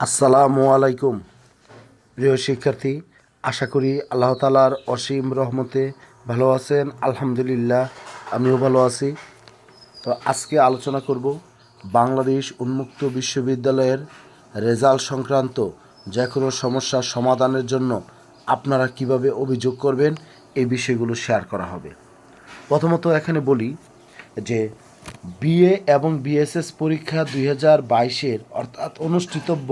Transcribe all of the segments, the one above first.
আসসালামু আলাইকুম। প্রিয় শিক্ষার্থী, আশা করি আল্লাহ তালার অসীম রহমতে ভালো আছেন। আলহামদুলিল্লাহ, আমিও ভালো আছি। তো আজকে আলোচনা করব বাংলাদেশ উন্মুক্ত বিশ্ববিদ্যালয়ের রেজাল্ট সংক্রান্ত যে কোনো সমস্যার সমাধানের জন্য আপনারা কীভাবে অভিযোগ করবেন, এই বিষয়গুলো শেয়ার করা হবে। প্রথমত এখানে বলি যে বিএ এবং বিএসএস পরীক্ষা দুই হাজার বাইশের, অর্থাৎ অনুষ্ঠিতব্য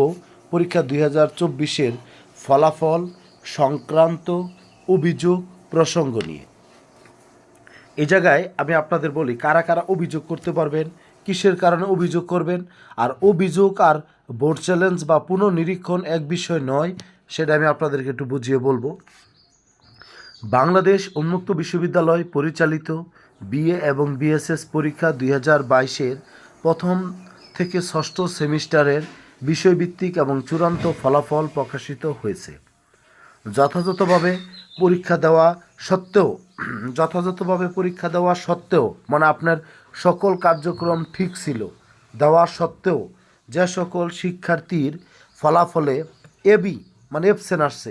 পরীক্ষা দুই হাজার চব্বিশের ফলাফল, সংক্রান্ত অভিযোগ, প্রসঙ্গ নিয়ে। এ জায়গায় আমি আপনাদের বলি, কারা কারা অভিযোগ করতে পারবেন, কিসের কারণে অভিযোগ করবেন, আর অভিযোগ আর বোর্ড চ্যালেঞ্জ বা পুনর্নিরীক্ষণ এক বিষয় নয়, সেটা আমি আপনাদেরকে একটু বুঝিয়ে বলব। বাংলাদেশ উন্মুক্ত বিশ্ববিদ্যালয় পরিচালিত বিএ এবং বিএসএস পরীক্ষা দুই হাজার বাইশের প্রথম থেকে ষষ্ঠ সেমিস্টারের বিষয়ভিত্তিক এবং চূড়ান্ত ফলাফল প্রকাশিত হয়েছে। যথাযথভাবে পরীক্ষা দেওয়া সত্ত্বেও, যথাযথভাবে পরীক্ষা দেওয়া সত্ত্বেও মানে আপনার সকল কার্যক্রম ঠিক ছিল, দেওয়া সত্ত্বেও যে সকল শিক্ষার্থীর ফলাফলে এবি মানে এফসেন আসছে,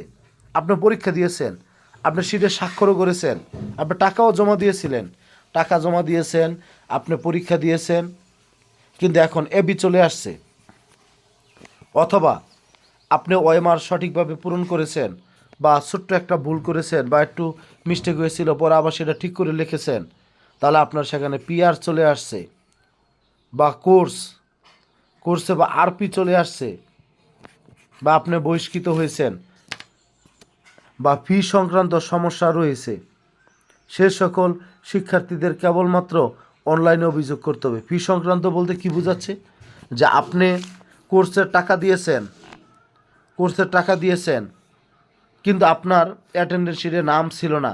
আপনি পরীক্ষা দিয়েছেন আপনি সিটে স্বাক্ষরও করেছেন, আপনি টাকাও জমা দিয়েছিলেন। টাকা জমা দিয়েছেন, আপনি পরীক্ষা দিয়েছেন, কিন্তু এখন এবি চলে আসছে। অথবা আপনি ওয়েমার সঠিকভাবে পূরণ করেছেন বা ছোট্ট একটা ভুল করেছেন বা একটু মিস্টেক হয়েছিল, পরে আবার সেটা ঠিক করে লিখেছেন, তাহলে আপনার সেখানে পিআর চলে আসছে বা কোর্স, কোর্সে বা আরপি চলে আসছে বা আপনি বহিষ্কৃত হয়েছেন। বা ফি সংক্রান্ত সমস্যা রয়েছে। সে সকল শিক্ষার্থীদের কেবলমাত্র অনলাইনে অভিযোগ করতে হবে। ফি সংক্রান্ত বলতে কি বোঝাচ্ছে? যে আপনি কোর্সের টাকা দিয়েছেন, কোর্সের টাকা দিয়েছেন, কিন্তু আপনার অ্যাটেন্ডেন্স শিটে নাম ছিল না।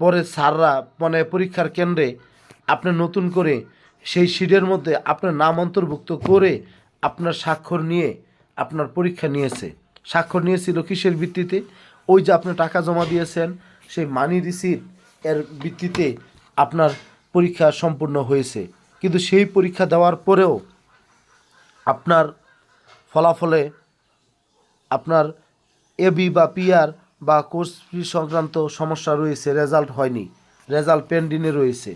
পরে স্যাররা মানে পরীক্ষার কেন্দ্রে আপনি নতুন করে সেই শিটের মধ্যে আপনার নাম অন্তর্ভুক্ত করে আপনার স্বাক্ষর নিয়ে আপনার পরীক্ষা নিয়েছে। স্বাক্ষর নিয়েছিল কিসের ভিত্তিতে? ওই যে আপনি টাকা জমা দিয়েছেন, সেই মানি রিসিট এর ভিত্তিতে আপনার পরীক্ষা সম্পূর্ণ হয়েছে। কিন্তু সেই পরীক্ষা দেওয়ার পরেও আপনার ফলাফলে আপনার এবি বা পিআর বা কোর্স ফি সংক্রান্ত সমস্যা রয়েছে রেজাল্ট হয়নি। রেজাল্ট পেন্ডিংয়ে রয়েছে।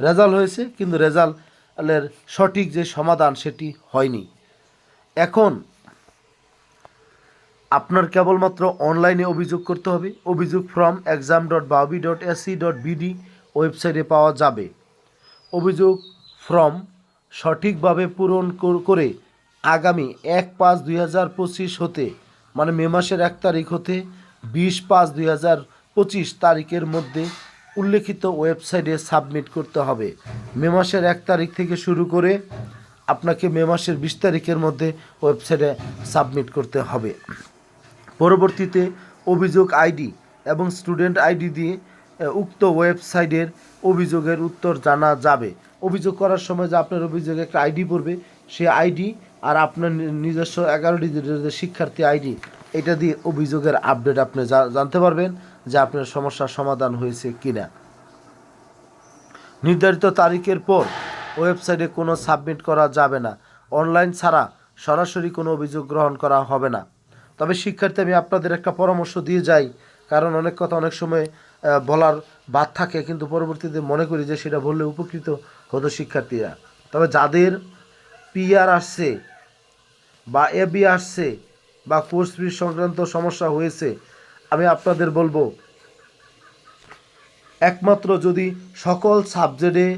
রেজাল্ট হয়েছে, কিন্তু রেজাল্টের সঠিক যে সমাধান সেটি হয়নি। এখন আপনার কেবলমাত্র অনলাইনে অভিযোগ করতে হবে। অভিযোগ ফর্ম এক্সাম ডট বাবি ডট এসি ডট বিডি ওয়েবসাইটে পাওয়া যাবে। অভিযোগ ফর্ম সঠিকভাবে পূরণ কর- আগামী এক পাঁচ দুই হাজার পঁচিশ হতে মানে মে মাসের এক তারিখ হতে, বিশ পাঁচ দুই হাজার পঁচিশ তারিখের মধ্যে উল্লেখিত ওয়েবসাইটে সাবমিট করতে হবে। মে মাসের এক তারিখ থেকে শুরু করে আপনাকে মে মাসের বিশ তারিখের মধ্যে ওয়েবসাইটে সাবমিট করতে হবে। পরবর্তীতে অভিযোগ আইডি এবং স্টুডেন্ট আইডি দিয়ে উক্ত ওয়েবসাইটের অভিযোগের উত্তর জানা যাবে। অভিযোগ করার সময় যে আপনার অভিযোগে একটা আইডি পড়বে সেই আইডি আর আপনার নিজস্ব এগারো ডিজিটের যে শিক্ষার্থী আইডি, এটা দিয়ে অভিযোগের আপডেট আপনি জানতে পারবেন যে আপনার সমস্যার সমাধান হয়েছে কিনা। নির্ধারিত তারিখের পর ওয়েবসাইটে কোনো সাবমিট করা যাবে না। অনলাইন ছাড়া সরাসরি কোনো অভিযোগ গ্রহণ করা হবে না। তবে শিক্ষার্থী, আমি আপনাদের একটা পরামর্শ দিয়ে যাই। কারণ অনেক কথা অনেক সময় বলার বাদ থাকে, কিন্তু পরবর্তীতে মনে করি যে সেটা বললে উপকৃত হতো শিক্ষার্থীরা। তবে যাদের পিআর আসছে বা এ বি আসছে বা কোর্স ফি সংক্রান্ত সমস্যা হয়েছে, আমি আপনাদের বলব, একমাত্র যদি সকল সাবজেক্টে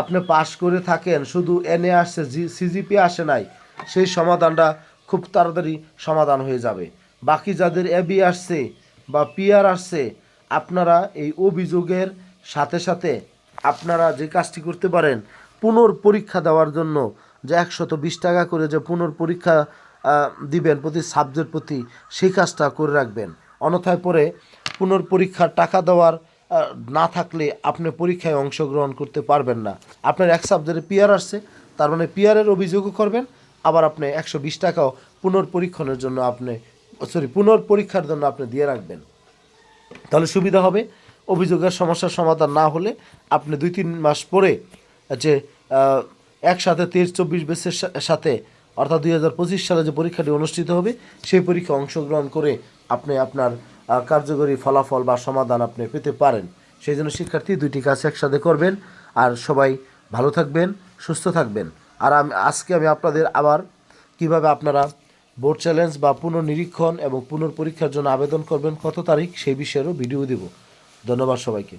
আপনি পাশ করে থাকেন, শুধু এনএ আসছে সিজিপি আসে নাই, সেই সমাধানটা খুব তাড়াতাড়ি সমাধান হয়ে যাবে। বাকি যাদের এবি আসছে বা পিআর আসছে, আপনারা এই অভিযোগের সাথে সাথে আপনারা যে কাজটি করতে পারেন, পুনর্পরীক্ষা দেওয়ার জন্য যে একশত বিশ টাকা করে যে পুনর্পরীক্ষা দিবেন প্রতি সাবজেক্ট প্রতি, সেই কাজটা করে রাখবেন। অন্যথায় পরে পুনর্পরীক্ষার টাকা দেওয়ার না থাকলে আপনি পরীক্ষায় অংশগ্রহণ করতে পারবেন না। আপনার এক সাবজেক্টে পিআর আসছে, তার মানে পিআরের অভিযোগও করবেন আবার আপনি একশো বিশ টাকাও পুনর্পরীক্ষণের জন্য আপনি সরি পুনর্পরীক্ষার জন্য আপনি দিয়ে রাখবেন। তাহলে সুবিধা হবে। অভিযোগের সমস্যার সমাধান না হলে আপনি দুই তিন মাস পরে যে একসাথে তেইশ চব্বিশ বেসের সাথে, অর্থাৎ দুই হাজার পঁচিশ সালে যে পরীক্ষাটি অনুষ্ঠিত হবে, সেই পরীক্ষায় অংশগ্রহণ করে আপনি আপনার কার্যকরী ফলাফল বা সমাধান আপনি পেতে পারেন। সেই জন্য শিক্ষার্থী দুইটি কাজ একসাথে করবেন। আর সবাই ভালো থাকবেন, সুস্থ থাকবেন। আর আমি আজকে আমি আপনাদের আবার কীভাবে আপনারা বোর্ড চ্যালেঞ্জ বা পুনর্নিরীক্ষণ এবং পুনর্পরীক্ষার জন্য আবেদন করবেন, কত তারিখ সেই বিষয়েরও ভিডিও দেব। ধন্যবাদ সবাইকে।